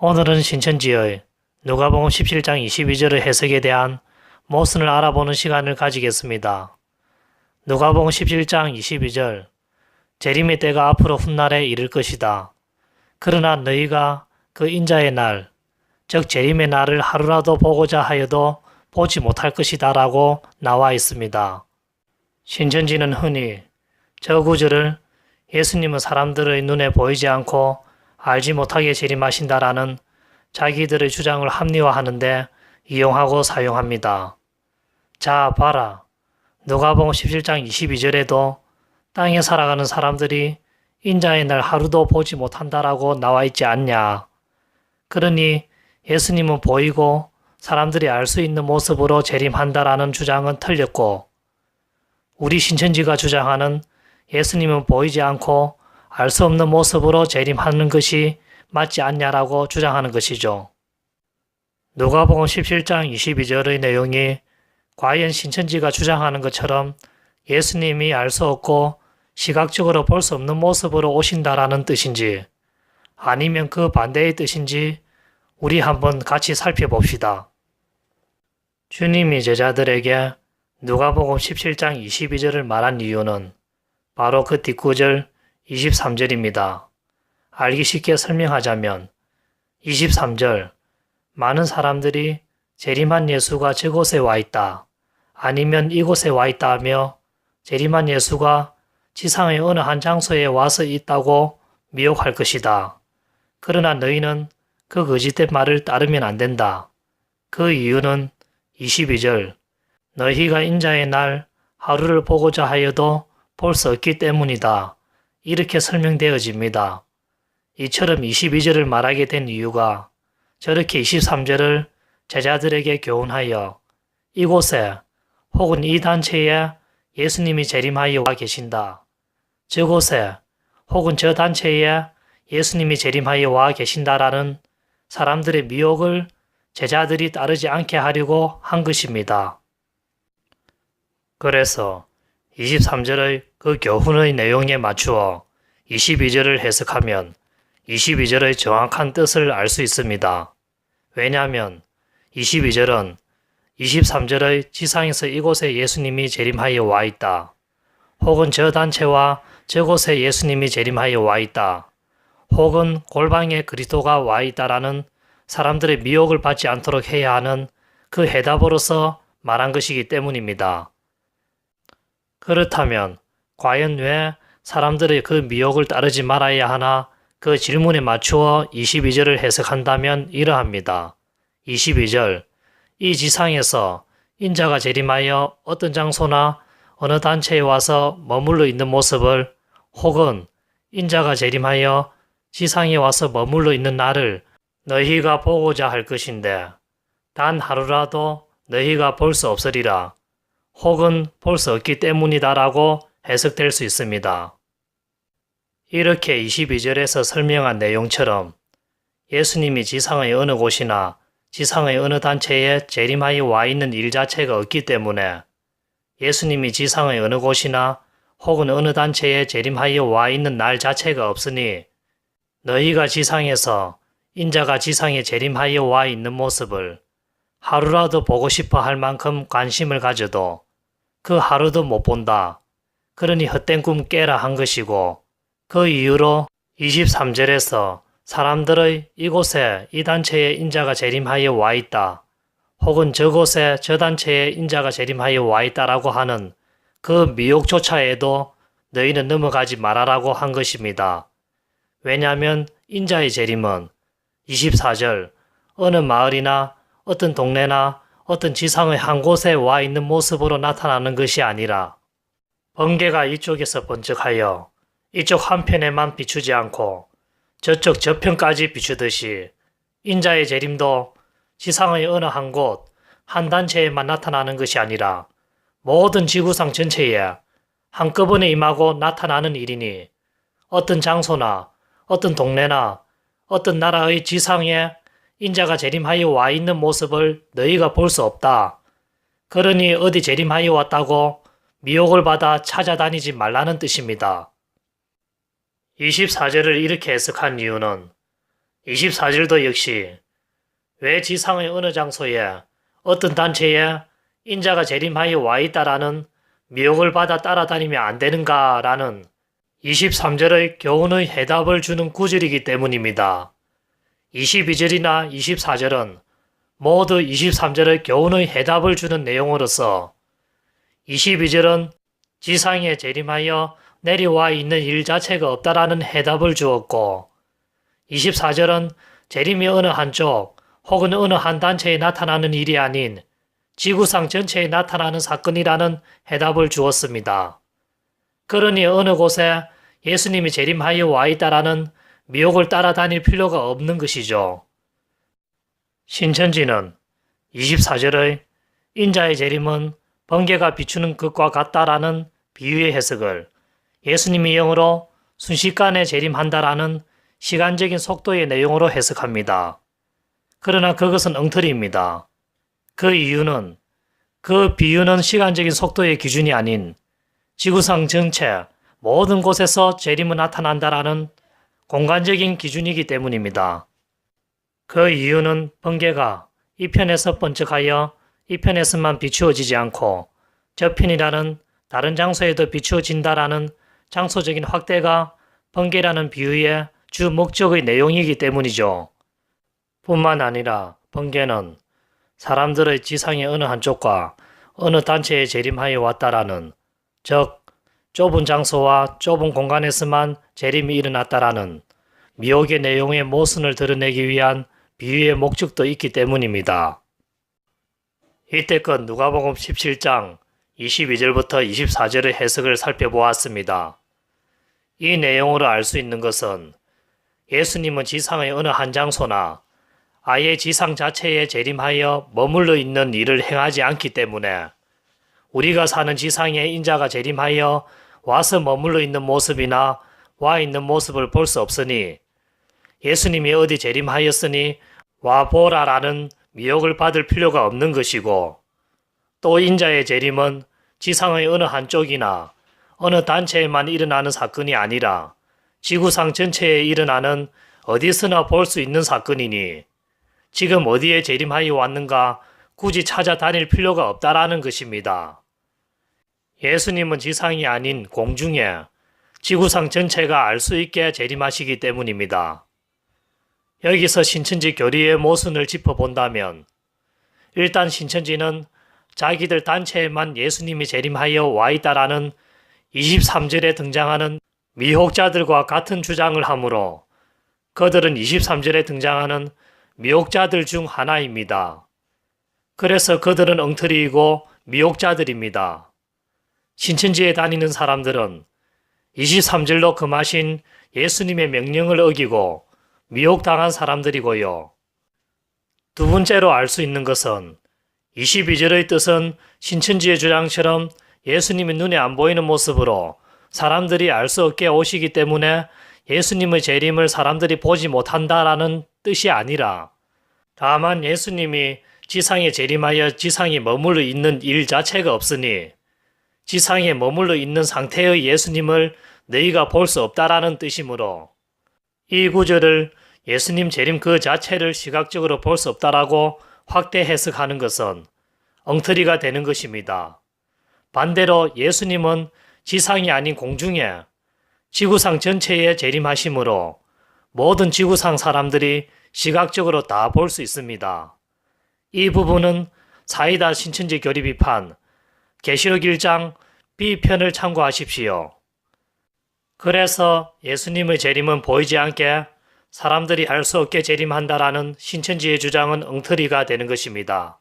오늘은 신천지의 누가복음 17장 22절의 해석에 대한 모순을 알아보는 시간을 가지겠습니다. 누가복음 17장 22절 재림의 때가 앞으로 훗날에 이를 것이다. 그러나 너희가 그 인자의 날, 즉 재림의 날을 하루라도 보고자 하여도 보지 못할 것이다 라고 나와 있습니다. 신천지는 흔히 저 구절을 예수님은 사람들의 눈에 보이지 않고 알지 못하게 재림하신다라는 자기들의 주장을 합리화하는데 이용하고 사용합니다. 자, 봐라. 누가복음 17장 22절에도 땅에 살아가는 사람들이 인자의 날 하루도 보지 못한다라고 나와 있지 않냐. 그러니 예수님은 보이고 사람들이 알 수 있는 모습으로 재림한다라는 주장은 틀렸고 우리 신천지가 주장하는 예수님은 보이지 않고 알 수 없는 모습으로 재림하는 것이 맞지 않냐라고 주장하는 것이죠. 누가복음 17장 22절의 내용이 과연 신천지가 주장하는 것처럼 예수님이 알 수 없고 시각적으로 볼 수 없는 모습으로 오신다라는 뜻인지 아니면 그 반대의 뜻인지 우리 한번 같이 살펴봅시다. 주님이 제자들에게 누가복음 17장 22절을 말한 이유는 바로 그 뒷구절 23절입니다. 알기 쉽게 설명하자면 23절 많은 사람들이 재림한 예수가 저곳에 와 있다. 아니면 이곳에 와 있다 하며 재림한 예수가 지상의 어느 한 장소에 와서 있다고 미혹할 것이다. 그러나 너희는 그 거짓된 말을 따르면 안 된다. 그 이유는 22절 너희가 인자의 날 하루를 보고자 하여도 볼 수 없기 때문이다. 이렇게 설명되어집니다. 이처럼 22절을 말하게 된 이유가 저렇게 23절을 제자들에게 교훈하여 이곳에 혹은 이 단체에 예수님이 재림하여 와 계신다. 저곳에 혹은 저 단체에 예수님이 재림하여 와 계신다라는 사람들의 미혹을 제자들이 따르지 않게 하려고 한 것입니다. 그래서 23절의 그 교훈의 내용에 맞추어 22절을 해석하면 22절의 정확한 뜻을 알 수 있습니다. 왜냐하면 22절은 23절의 지상에서 이곳에 예수님이 재림하여 와 있다. 혹은 저 단체와 저곳에 예수님이 재림하여 와 있다. 혹은 골방에 그리스도가 와 있다라는 사람들의 미혹을 받지 않도록 해야 하는 그 해답으로서 말한 것이기 때문입니다. 그렇다면 과연 왜 사람들의 그 미혹을 따르지 말아야 하나 그 질문에 맞추어 22절을 해석한다면 이러합니다. 22절 이 지상에서 인자가 재림하여 어떤 장소나 어느 단체에 와서 머물러 있는 모습을 혹은 인자가 재림하여 지상에 와서 머물러 있는 날을 너희가 보고자 할 것인데 단 하루라도 너희가 볼 수 없으리라. 혹은 볼 수 없기 때문이다라고 해석될 수 있습니다. 이렇게 22절에서 설명한 내용처럼 예수님이 지상의 어느 곳이나 지상의 어느 단체에 재림하여 와 있는 일 자체가 없기 때문에 예수님이 지상의 어느 곳이나 혹은 어느 단체에 재림하여 와 있는 날 자체가 없으니 너희가 지상에서 인자가 지상에 재림하여 와 있는 모습을 하루라도 보고 싶어 할 만큼 관심을 가져도 그 하루도 못 본다. 그러니 헛된 꿈 깨라 한 것이고 그 이후로 23절에서 사람들의 이곳에 이 단체에 인자가 재림하여 와 있다. 혹은 저곳에 저 단체에 인자가 재림하여 와 있다라고 하는 그 미혹조차에도 너희는 넘어가지 말아라고 한 것입니다. 왜냐하면 인자의 재림은 24절 어느 마을이나 어떤 동네나 어떤 지상의 한 곳에 와 있는 모습으로 나타나는 것이 아니라 번개가 이쪽에서 번쩍하여 이쪽 한편에만 비추지 않고 저쪽 저편까지 비추듯이 인자의 재림도 지상의 어느 한 곳, 한 단체에만 나타나는 것이 아니라 모든 지구상 전체에 한꺼번에 임하고 나타나는 일이니 어떤 장소나 어떤 동네나 어떤 나라의 지상에 인자가 재림하여 와 있는 모습을 너희가 볼 수 없다. 그러니 어디 재림하여 왔다고 미혹을 받아 찾아다니지 말라는 뜻입니다. 24절을 이렇게 해석한 이유는 24절도 역시 왜 지상의 어느 장소에 어떤 단체에 인자가 재림하여 와 있다라는 미혹을 받아 따라다니면 안 되는가라는 23절의 교훈의 해답을 주는 구절이기 때문입니다. 22절이나 24절은 모두 23절의 교훈의 해답을 주는 내용으로서 22절은 지상에 재림하여 내려와 있는 일 자체가 없다라는 해답을 주었고 24절은 재림이 어느 한쪽 혹은 어느 한 단체에 나타나는 일이 아닌 지구상 전체에 나타나는 사건이라는 해답을 주었습니다. 그러니 어느 곳에 예수님이 재림하여 와 있다라는 미혹을 따라다닐 필요가 없는 것이죠. 신천지는 24절의 인자의 재림은 번개가 비추는 것과 같다라는 비유의 해석을 예수님이 영으로 순식간에 재림한다라는 시간적인 속도의 내용으로 해석합니다. 그러나 그것은 엉터리입니다. 그 이유는 그 비유는 시간적인 속도의 기준이 아닌 지구상 전체 모든 곳에서 재림은 나타난다라는 공간적인 기준이기 때문입니다. 그 이유는 번개가 이 편에서 번쩍하여 이 편에서만 비추어지지 않고 저 편이라는 다른 장소에도 비추어진다라는 장소적인 확대가 번개라는 비유의 주 목적의 내용이기 때문이죠. 뿐만 아니라 번개는 사람들의 지상의 어느 한쪽과 어느 단체에 재림하여 왔다라는 즉 좁은 장소와 좁은 공간에서만 재림이 일어났다라는 미혹의 내용의 모순을 드러내기 위한 비유의 목적도 있기 때문입니다. 이때껏 누가복음 17장 22절부터 24절의 해석을 살펴보았습니다. 이 내용으로 알 수 있는 것은 예수님은 지상의 어느 한 장소나 아예 지상 자체에 재림하여 머물러 있는 일을 행하지 않기 때문에 우리가 사는 지상에 인자가 재림하여 와서 머물러 있는 모습이나 와 있는 모습을 볼 수 없으니 예수님이 어디 재림하였으니 와 보라라는 미혹을 받을 필요가 없는 것이고 또 인자의 재림은 지상의 어느 한쪽이나 어느 단체에만 일어나는 사건이 아니라 지구상 전체에 일어나는 어디서나 볼 수 있는 사건이니 지금 어디에 재림하여 왔는가 굳이 찾아다닐 필요가 없다라는 것입니다. 예수님은 지상이 아닌 공중에 지구상 전체가 알 수 있게 재림하시기 때문입니다. 여기서 신천지 교리의 모순을 짚어본다면 일단 신천지는 자기들 단체에만 예수님이 재림하여 와 있다라는 23절에 등장하는 미혹자들과 같은 주장을 하므로 그들은 23절에 등장하는 미혹자들 중 하나입니다. 그래서 그들은 엉터리이고 미혹자들입니다. 신천지에 다니는 사람들은 23절로 금하신 예수님의 명령을 어기고 미혹당한 사람들이고요. 두 번째로 알 수 있는 것은 22절의 뜻은 신천지의 주장처럼 예수님이 눈에 안 보이는 모습으로 사람들이 알 수 없게 오시기 때문에 예수님의 재림을 사람들이 보지 못한다라는 뜻이 아니라 다만 예수님이 지상에 재림하여 지상에 머물러 있는 일 자체가 없으니 지상에 머물러 있는 상태의 예수님을 너희가 볼 수 없다라는 뜻이므로 이 구절을 예수님 재림 그 자체를 시각적으로 볼 수 없다라고 확대 해석하는 것은 엉터리가 되는 것입니다. 반대로 예수님은 지상이 아닌 공중에 지구상 전체에 재림하심으로 모든 지구상 사람들이 시각적으로 다 볼 수 있습니다. 이 부분은 사이다 신천지 교리 비판 계시록 1장 B편을 참고하십시오. 그래서 예수님의 재림은 보이지 않게 사람들이 알 수 없게 재림한다라는 신천지의 주장은 엉터리가 되는 것입니다.